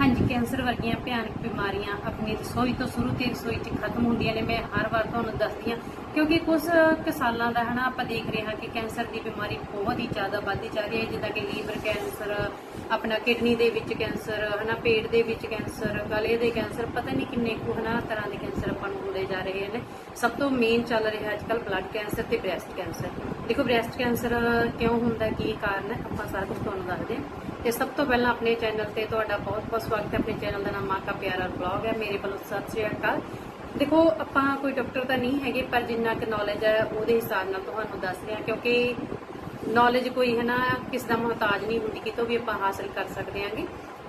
ਹਾਂਜੀ, ਕੈਂਸਰ ਵਰਗੀਆਂ ਭਿਆਨਕ ਬਿਮਾਰੀਆਂ ਆਪਣੀ ਰਸੋਈ ਤੋਂ ਸ਼ੁਰੂ ਤੇ ਰਸੋਈ 'ਚ ਖਤਮ ਹੁੰਦੀਆਂ ਨੇ, ਮੈਂ ਹਰ ਵਾਰ ਤੁਹਾਨੂੰ ਦੱਸਦੀ ਹਾਂ। ਕਿਉਂਕਿ ਕੁਝ ਕੁ ਸਾਲਾਂ ਦਾ ਹਨਾ ਆਪਾਂ ਦੇਖ ਰਹੇ ਹਾਂ ਕਿ ਕੈਂਸਰ ਦੀ ਬਿਮਾਰੀ ਬਹੁਤ ਹੀ ਜ਼ਿਆਦਾ ਵੱਧਦੀ ਜਾ ਰਹੀ ਹੈ, ਜਿੱਦਾਂ ਕਿ ਲੀਵਰ ਕੈਂਸਰ, ਆਪਣਾ ਕਿਡਨੀ ਦੇ ਵਿੱਚ ਕੈਂਸਰ, ਹਨਾ ਪੇਟ ਦੇ ਵਿੱਚ ਕੈਂਸਰ, ਗਲੇ ਦੇ ਕੈਂਸਰ, ਪਤਾ ਨਹੀਂ ਕਿੰਨੇ ਕੁ ਹਨਾ ਤਰ੍ਹਾਂ ਦੇ ਕੈਂਸਰ ਆਪਾਂ ਨੂੰ ਹੁੰਦੇ ਜਾ ਰਹੇ ਨੇ। ਸਭ ਤੋਂ ਮੇਨ ਚੱਲ ਰਿਹਾ ਅੱਜ ਕੱਲ੍ਹ ਬਲੱਡ ਕੈਂਸਰ ਤੇ ਬ੍ਰੈਸਟ ਕੈਂਸਰ। ਦੇਖੋ ਬ੍ਰੈਸਟ ਕੈਂਸਰ ਕਿਉਂ ਹੁੰਦਾ, ਕੀ ਕਾਰਨ ਹੈ, ਆਪਾਂ ਸਾਰਾ ਕੁਝ ਤੁਹਾਨੂੰ ਦੱਸਦੇ ਹਾਂ। ਤੇ ਸਭ ਤੋਂ ਪਹਿਲਾਂ ਆਪਣੇ ਚੈਨਲ ਤੇ ਤੁਹਾਡਾ ਬਹੁਤ-ਬਹੁਤ ਸਵਾਗਤ ਹੈ। ਆਪਣੇ ਚੈਨਲ ਦਾ ਨਾਮ ਮਾਂ ਪਿਆਰਾ ਬਲੌਗ ਹੈ। ਮੇਰੇ ਵੱਲੋਂ ਸਤਿ ਸ਼੍ਰੀ ਅਕਾਲ। ਦੇਖੋ, ਆਪਾਂ ਕੋਈ ਡਾਕਟਰ ਤਾਂ ਨਹੀਂ ਹੈਗੇ, ਪਰ ਜਿੰਨਾ ਕਿ ਨੌਲੇਜ ਹੈ, ਉਹਦੇ ਹਿਸਾਬ ਨਾਲ ਤੁਹਾਨੂੰ ਦੱਸ ਰਿਹਾ, ਕਿਉਂਕਿ ਨੌਲੇਜ ਕੋਈ ਹੈ ਨਾ, ਕਿਸ ਦਾ ਮੁਹਤਾਜ ਨਹੀਂ ਹੁੰਦੀ, ਕਿਤੋਂ ਵੀ ਆਪਾਂ ਹਾਸਲ ਕਰ ਸਕਦੇ ਹਾਂਗੇ।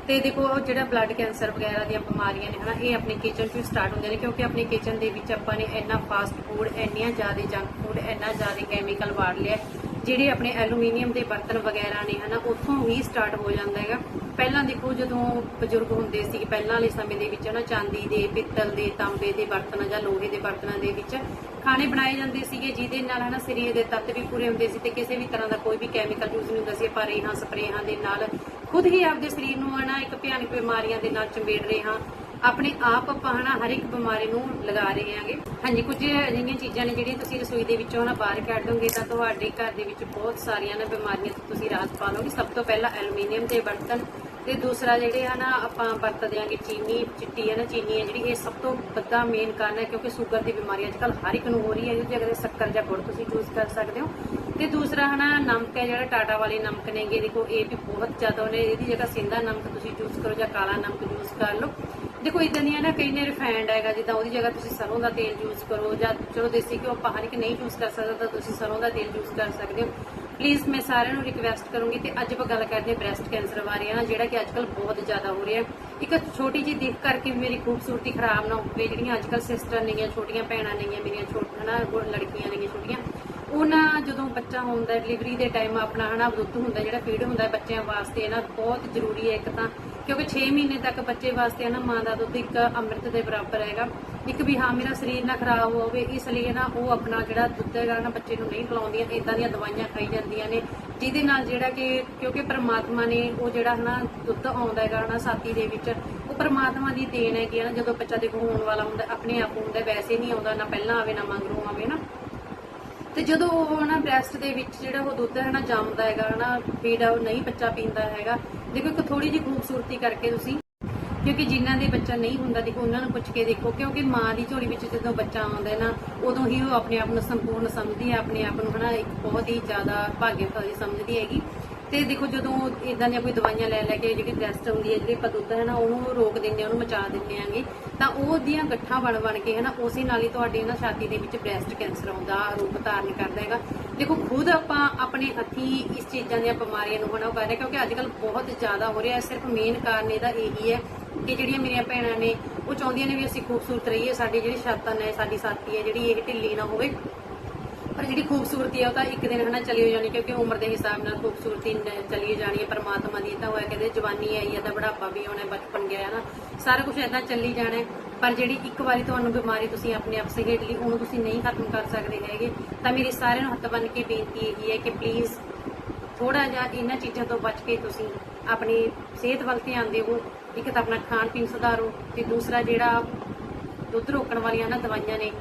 ਤੇ ਦੇਖੋ, ਉਹ ਜਿਹੜਾ ਬਲੱਡ ਕੈਂਸਰ ਵਗੈਰਾ ਦੀਆਂ ਬਿਮਾਰੀਆਂ ਨੇ, ਹਨਾ, ਇਹ ਆਪਣੇ ਕਿਚਨ ਤੋਂ ਸਟਾਰਟ ਹੁੰਦੇ ਨੇ, ਕਿਉਂਕਿ ਆਪਣੇ ਕਿਚਨ ਦੇ ਵਿੱਚ ਆਪਾਂ ਨੇ ਇੰਨਾ ਫਾਸਟ ਫੂਡ ਇੰਨੀਆਂ ਜ਼ਿਆਦਾ ਜੰਕ ਫੂਡ ਇੰਨਾ ਜ਼ਿਆਦਾ ਕੈਮੀਕਲ ਵਾੜ ਲਿਆ। ਜਿਹੜੇ ਆਪਣੇ ਐਲੂਮੀਨੀਅਮ ਦੇ ਬਰਤਨ ਵਗੈਰਾ ਨੇ ਹਨਾ, ਉੱਥੋਂ ਹੀ ਸਟਾਰਟ ਹੋ ਜਾਂਦਾ ਹੈਗਾ। ਪਹਿਲਾਂ ਦੇਖੋ ਜਦੋਂ ਬਜ਼ੁਰਗ ਹੁੰਦੇ ਸੀ, ਪਹਿਲਾਂ ਵਾਲੇ ਸਮੇਂ ਦੇ ਵਿੱਚ ਨਾ ਚਾਂਦੀ ਦੇ, ਪਿੱਤਲ ਦੇ, ਤਾਂਬੇ ਦੇ ਬਰਤਨ ਜਾਂ ਲੋਹੇ ਦੇ ਬਰਤਨਾਂ ਦੇ ਵਿੱਚ ਖਾਣੇ ਬਣਾਏ ਜਾਂਦੇ ਸੀਗੇ, ਜਿਹਦੇ ਨਾਲ ਹਨਾ, ਸਰੀਰ ਦੇ ਤੱਤ ਵੀ ਪੂਰੇ ਹੁੰਦੇ ਸੀ ਤੇ ਕਿਸੇ ਵੀ ਤਰ੍ਹਾਂ ਦਾ ਕੋਈ ਵੀ ਕੈਮੀਕਲ ਯੂਜ਼ ਨਹੀਂ ਹੁੰਦਾ ਸੀ। ਆਪਾਂ ਰੇਹਾਂ, ਸਪਰੇਹਾਂ ਦੇ ਨਾਲ ਖੁਦ ਹੀ ਆਪਦੇ ਸਰੀਰ ਨੂੰ ਹਨਾ, ਇੱਕ ਭਿਆਨਕ ਬਿਮਾਰੀਆਂ ਦੇ ਨਾਲ ਚੰਬੇੜ ਰਹੇ ਹਾਂ। ਆਪਣੇ ਆਪ ਆਪਾਂ ਹਨਾ ਹਰ ਇੱਕ ਬਿਮਾਰੀ ਨੂੰ ਲਗਾ ਰਹੇ ਹਾਂਗੇ। ਹਾਂਜੀ, ਕੁਝ ਅਜਿਹੀਆਂ ਚੀਜ਼ਾਂ ਨੇ ਜਿਹੜੀਆਂ ਤੁਸੀਂ ਰਸੋਈ ਦੇ ਵਿੱਚੋਂ ਨਾ ਬਾਹਰ ਕੱਢ ਦੋਗੇ ਤਾਂ ਤੁਹਾਡੇ ਘਰ ਦੇ ਵਿੱਚ ਬਹੁਤ ਸਾਰੀਆਂ ਨਾ ਬਿਮਾਰੀਆਂ ਤੋਂ ਤੁਸੀਂ ਰਾਹਤ ਪਾ ਲਓਗੇ। ਸਭ ਤੋਂ ਪਹਿਲਾਂ ਐਲੂਮੀਨੀਅਮ ਦੇ ਬਰਤਨ ਤੇ ਦੂਸਰਾ ਜਿਹੜੇ ਆ ਨਾ ਆਪਾਂ ਵਰਤਦੇ ਆਂਗੇ ਚੀਨੀ, ਚਿੱਟੀ ਹੈ ਨਾ ਚੀਨੀ ਹੈ ਜਿਹੜੀ ਇਹ ਸਭ ਤੋਂ ਵੱਡਾ ਮੇਨ ਕਾਰਨ ਹੈ ਕਿਉਂਕਿ ਸ਼ੂਗਰ ਦੀ ਬਿਮਾਰੀ ਅੱਜ ਕੱਲ ਹਰ ਇੱਕ ਨੂੰ ਹੋ ਰਹੀ ਹੈ। ਜੇ ਅਗਰ ਸ਼ੱਕਰ ਜਾਂ ਗੁੜ ਤੁਸੀਂ ਯੂਜ਼ ਕਰ ਸਕਦੇ ਹੋ। ਤੇ ਦੂਸਰਾ ਹਨਾ ਨਮਕ ਹੈ ਜਿਹੜਾ ਟਾਟਾ ਵਾਲੇ ਨਮਕ ਨੇਗੇ। ਦੇਖੋ, ਇਹ ਵੀ ਬਹੁਤ ਜ਼ਿਆਦਾ ਉਹਨੇ ਇਹਦੀ ਜਗ੍ਹਾ ਸਿੰਦਾ ਨਮਕ ਤੁਸੀਂ ਯੂਜ਼ ਕਰੋ ਜਾਂ ਕਾਲਾ ਨਮਕ ਯੂਜ਼ ਕਰ ਲਓ। ਦੇਖੋ ਇਦਾਂ ਦੀਆਂ ਨਾ ਕਈ ਨੇ ਰਿਫਾਈਨਡ ਹੈਗਾ, ਜਿੱਦਾਂ ਉਹਦੀ ਜਗ੍ਹਾ ਤੁਸੀਂ ਸਰੋਂ ਦਾ ਤੇਲ ਯੂਜ਼ ਕਰੋ ਜਾਂ ਚਲੋ ਦੇਸੀ ਘਿਓ ਆਪਾਂ ਹਰ ਇੱਕ ਨਹੀਂ ਯੂਜ਼ ਕਰ ਸਕਦਾ, ਤਾਂ ਤੁਸੀਂ ਸਰੋਂ ਦਾ ਤੇਲ ਯੂਜ਼ ਕਰ ਸਕਦੇ ਹੋ। ਪਲੀਜ਼ ਮੈਂ ਸਾਰਿਆਂ ਨੂੰ ਰਿਕਵੈਸਟ ਕਰੂੰਗੀ ਤੇ ਅੱਜ ਆਪਾਂ ਗੱਲ ਕਰਦੇ ਹਾਂ ਬ੍ਰੈਸਟ ਕੈਂਸਰ ਬਾਰੇ ਨਾ ਜਿਹੜਾ ਕਿ ਅੱਜਕੱਲ ਬਹੁਤ ਜ਼ਿਆਦਾ ਹੋ ਰਿਹਾ। ਇੱਕ ਛੋਟੀ ਜਿਹੀ ਦਿੱਖ ਕਰਕੇ ਵੀ ਮੇਰੀ ਖੂਬਸੂਰਤੀ ਖਰਾਬ ਨਾ ਹੋਵੇ, ਜਿਹੜੀਆਂ ਅੱਜਕੱਲ ਸਿਸਟਰ ਨੇਗੀਆਂ, ਛੋਟੀਆਂ ਭੈਣਾਂ ਨੇਗੀਆਂ, ਮੇਰੀਆਂ ਛੋਟੀਆਂ ਨਾ ਲੜਕੀਆਂ ਨੇਗੀਆਂ, ਛੋਟੀਆਂ, ਉਹਨਾਂ ਜਦੋਂ ਬੱਚਾ ਹੁੰਦਾ ਡਿਲੀਵਰੀ ਦੇ ਟਾਈਮ ਆਪਣਾ ਹਨਾ ਦੁੱਧ ਹੁੰਦਾ, ਜਿਹੜਾ ਫੀਡ ਹੁੰਦਾ ਬੱਚਿਆਂ ਵਾਸਤੇ, ਨਾ, ਬਹੁਤ ਜ਼ਰੂਰੀ ਹੈ ਇੱਕ ਤਾਂ ਕਿਉਂਕਿ 6 ਮਹੀਨੇ ਤੱਕ ਬੱਚੇ ਵਾਸਤੇ ਨਾ ਮਾਂ ਦਾ ਦੁੱਧ ਇੱਕ ਅੰਮ੍ਰਿਤ ਦੇ ਬਰਾਬਰ ਹੈਗਾ। ਇੱਕ ਵੀ ਹਾਂ, ਮੇਰਾ ਸਰੀਰ ਨਾ ਖਰਾਬ ਹੋਵੇ, ਇਸ ਲਈ ਨਾ ਉਹ ਆਪਣਾ ਜਿਹੜਾ ਦੁੱਧ ਹੈਗਾ ਨਾ ਬੱਚੇ ਨੂੰ ਨਹੀਂ ਪਿਲਾਉਂਦੀਆਂ ਇਦਾਂ ਦੀਆਂ ਦਵਾਈਆਂ ਖਾਈ ਜਾਂਦੀਆਂ ਨੇ, ਜਿਹਦੇ ਨਾਲ ਜਿਹੜਾ ਕਿ ਕਿਉਂਕਿ ਪ੍ਰਮਾਤਮਾ ਨੇ ਉਹ ਜਿਹੜਾ ਹਨਾ ਦੁੱਧ ਆਉਂਦਾ ਹੈਗਾ ਨਾ ਸਾਥੀ ਦੇ ਵਿੱਚ, ਉਹ ਪ੍ਰਮਾਤਮਾ ਦੀ ਦੇਣ ਹੈਗੀ ਨਾ, ਜਦੋਂ ਬੱਚਾ ਦੇਖੋ ਹੋਣ ਵਾਲਾ ਹੁੰਦਾ, ਆਪਣੇ ਆਪ ਹੁੰਦਾ, ਵੈਸੇ ਨਹੀਂ ਆਉਂਦਾ, ਨਾ ਪਹਿਲਾਂ ਆਵੇ, ਨਾ ਮਗਰੋਂ ਆਵੇ ਨਾ। ਤੇ ਜਦੋਂ ਉਹ ਨਾ ਬ੍ਰੈਸਟ ਦੇ ਵਿੱਚ ਜਿਹੜਾ ਉਹ ਦੁੱਧ ਹੈ ਨਾ ਜੰਮਦਾ ਹੈਗਾ ਨਾ ਫੀਡ ਉਹ ਨਹੀਂ ਬੱਚਾ ਪੀਂਦਾ ਹੈਗਾ, ਦੇਖੋ ਇੱਕ ਥੋੜੀ ਜਿਹੀ ਖੂਬਸੂਰਤੀ ਕਰਕੇ ਤੁਸੀਂ, ਕਿਉਂਕਿ ਜਿਨ੍ਹਾਂ ਦੇ ਬੱਚਾ ਨਹੀਂ ਹੁੰਦਾ, ਦੇਖੋ ਉਹਨਾਂ ਨੂੰ ਪੁੱਛ ਕੇ ਦੇਖੋ, ਕਿਉਂਕਿ ਮਾਂ ਦੀ ਝੋਲੀ ਵਿੱਚ ਜਦੋਂ ਬੱਚਾ ਆਉਂਦਾ ਨਾ, ਉਦੋਂ ਹੀ ਉਹ ਆਪਣੇ ਆਪ ਨੂੰ ਸੰਪੂਰਨ ਸਮਝਦੀ ਹੈ, ਆਪਣੇ ਆਪ ਨੂੰ ਹਨਾ ਇੱਕ ਬਹੁਤ ਹੀ ਜ਼ਿਆਦਾ ਭਾਗਿਆਸ਼ਾਲੀ ਸਮਝਦੀ ਹੈਗੀ। ਤੇ ਦੇਖੋ ਜਦੋਂ ਇਦਾਂ ਦੀਆਂ ਕੋਈ ਦਵਾਈਆਂ ਲੈ ਲੈ ਕੇ ਜਿਹੜੀ ਬ੍ਰੈਸਟ ਹੁੰਦੀ ਹੈ, ਜਿਹੜੀ ਆਪਾਂ ਦੁੱਧ ਹੈ ਨਾ, ਉਹਨੂੰ ਰੋਕ ਦਿੰਦੇ ਆ, ਉਹਨੂੰ ਮਚਾ ਦਿੰਦੇ ਆਂਗੇ, ਤਾਂ ਉਹ ਦੀਆਂ ਗੱਠਾਂ ਬਣ ਬਣ ਕੇ ਹੈ ਨਾ, ਉਸੇ ਨਾਲ ਹੀ ਤੁਹਾਡੀ ਨਾ ਛਾਤੀ ਦੇ ਵਿੱਚ ਬ੍ਰੈਸਟ ਕੈਂਸਰ ਆਉਂਦਾ ਰੂਪ ਧਾਰਨ ਕਰਦਾ ਹੈਗਾ। ਦੇਖੋ ਖੁਦ ਆਪਾਂ ਆਪਣੇ ਹੱਥੀ ਇਸ ਚੀਜ਼ਾਂ ਦੀਆਂ ਬਿਮਾਰੀਆਂ ਨੂੰ ਹਨਾ ਕਰ ਰਹੇ ਕਿਉਂਕਿ ਅੱਜ ਕੱਲ ਬਹੁਤ ਜ਼ਿਆਦਾ ਹੋ ਰਿਹਾ ਸਿਰਫ ਮੇਨ ਕਾਰਨ ਇਹਦਾ ਇਹੀ ਹੈ ਕਿ ਜਿਹੜੀਆਂ ਮੇਰੀਆਂ ਭੈਣਾਂ ਨੇ, ਉਹ ਚਾਹੁੰਦੀਆਂ ਨੇ ਵੀ ਅਸੀਂ ਖੂਬਸੂਰਤ ਰਹੀਏ, ਸਾਡੀ ਜਿਹੜੀ ਛਾਤਨ ਨੇ ਸਾਡੀ ਸਾਥੀ ਹੈ, ਜਿਹੜੀ ਇਹ ਢਿੱਲੀ ਨਾ ਹੋਵੇ। ਪਰ ਜਿਹੜੀ ਖੂਬਸੂਰਤੀ ਹੈ ਉਹ ਤਾਂ ਇੱਕ ਦਿਨ ਹਨਾ ਚਲੀ ਹੋ ਜਾਣੀ, ਕਿਉਂਕਿ ਉਮਰ ਦੇ ਹਿਸਾਬ ਨਾਲ ਖੂਬਸੂਰਤੀ ਨ- ਚਲੀ ਜਾਣੀ ਹੈ ਪਰਮਾਤਮਾ ਦੀ, ਤਾਂ ਹੋਇਆ ਕਹਿੰਦੇ ਜਵਾਨੀ ਆਈ ਹੈ, ਤਾਂ ਬੁਢਾਪਾ ਵੀ ਆਉਣਾ, ਬਚਪਨ ਗਿਆ ਹੈ ਨਾ ਸਾਰਾ ਕੁਝ ਐਦਾਂ ਚੱਲੀ ਜਾਣਾ ਪਰ ਜਿਹੜੀ ਇੱਕ ਵਾਰੀ ਤੁਹਾਨੂੰ ਬਿਮਾਰੀ ਤੁਸੀਂ ਆਪਣੇ ਆਪ ਸਹੇੜ ਲਈ, ਉਹਨੂੰ ਤੁਸੀਂ ਨਹੀਂ ਖਤਮ ਕਰ ਸਕਦੇ ਹੈਗੇ। ਤਾਂ ਮੇਰੀ ਸਾਰਿਆਂ ਨੂੰ ਹੱਥ ਬੰਨ ਕੇ ਬੇਨਤੀ ਇਹੀ ਹੈ ਕਿ ਪਲੀਜ਼ ਥੋੜਾ ਜਿਹਾ ਇਹਨਾਂ ਚੀਜ਼ਾਂ ਤੋਂ ਬਚ ਕੇ ਤੁਸੀਂ ਆਪਣੀ ਸਿਹਤ ਵੱਲ ਧਿਆਨ ਦਿਓ ਇੱਕ ਤਾਂ ਆਪਣਾ ਖਾਣ ਪੀਣ ਸੁਧਾਰੋ, ਤੇ ਦੂਸਰਾ ਜਿਹੜਾ ਦੁੱਧ ਰੋਕਣ ਵਾਲੀਆਂ ਨਾ ਦਵਾਈਆਂ ਨੇ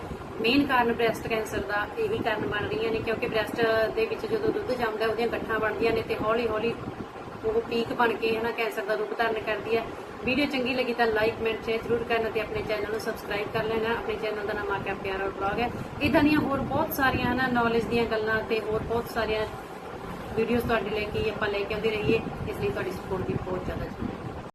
ਮੇਨ ਕਾਰਨ ਬ੍ਰੈਸਟ ਕੈਂਸਰ ਦਾ ਇਹੀ ਕਾਰਨ ਬਣ ਰਹੀਆਂ ਨੇ, ਕਿਉਂਕਿ ਬ੍ਰੈਸਟ ਦੇ ਵਿੱਚ ਜਦੋਂ ਦੁੱਧ ਜੰਮਦਾ, ਉਹਦੀਆਂ ਗੱਠਾਂ ਬਣਦੀਆਂ ਨੇ ਤੇ ਹੌਲੀ ਹੌਲੀ ਉਹ ਪੀਕ ਬਣ ਕੇ ਹਨਾ ਕੈਂਸਰ ਦਾ ਰੂਪ ਧਾਰਨ ਕਰਦੀ ਹੈ। ਵੀਡੀਓ ਚੰਗੀ ਲੱਗੀ ਤਾਂ ਲਾਈਕ ਕਮੈਂਟ ਸ਼ੇਅਰ ਜ਼ਰੂਰ ਕਰਨਾ ਤੇ ਆਪਣੇ ਚੈਨਲ ਨੂੰ ਸਬਸਕ੍ਰਾਈਬ ਕਰ ਲੈਣਾ। ਆਪਣੇ ਚੈਨਲ ਦਾ ਨਾਮ ਆਕਿਆ ਪਿਆਰਾ ਬਲੌਗ ਹੈ। ਇਦਾਂ ਦੀਆਂ ਹੋਰ ਬਹੁਤ ਸਾਰੀਆਂ ਹਨਾ ਨੌਲੇਜ ਦੀਆਂ ਗੱਲਾਂ ਤੇ ਹੋਰ ਬਹੁਤ ਸਾਰੀਆਂ ਵੀਡੀਓਜ਼ ਤੁਹਾਡੇ ਲਈ ਕੀ ਆਪਾਂ ਲੈ ਕੇ ਆਉਂਦੇ ਰਹੀਏ। ਇਸ ਲਈ ਤੁਹਾਡੀ ਸਪੋਰਟ ਦੀ ਬਹੁਤ ਜ਼ਿਆਦਾ ਜ਼ਰੂਰੀ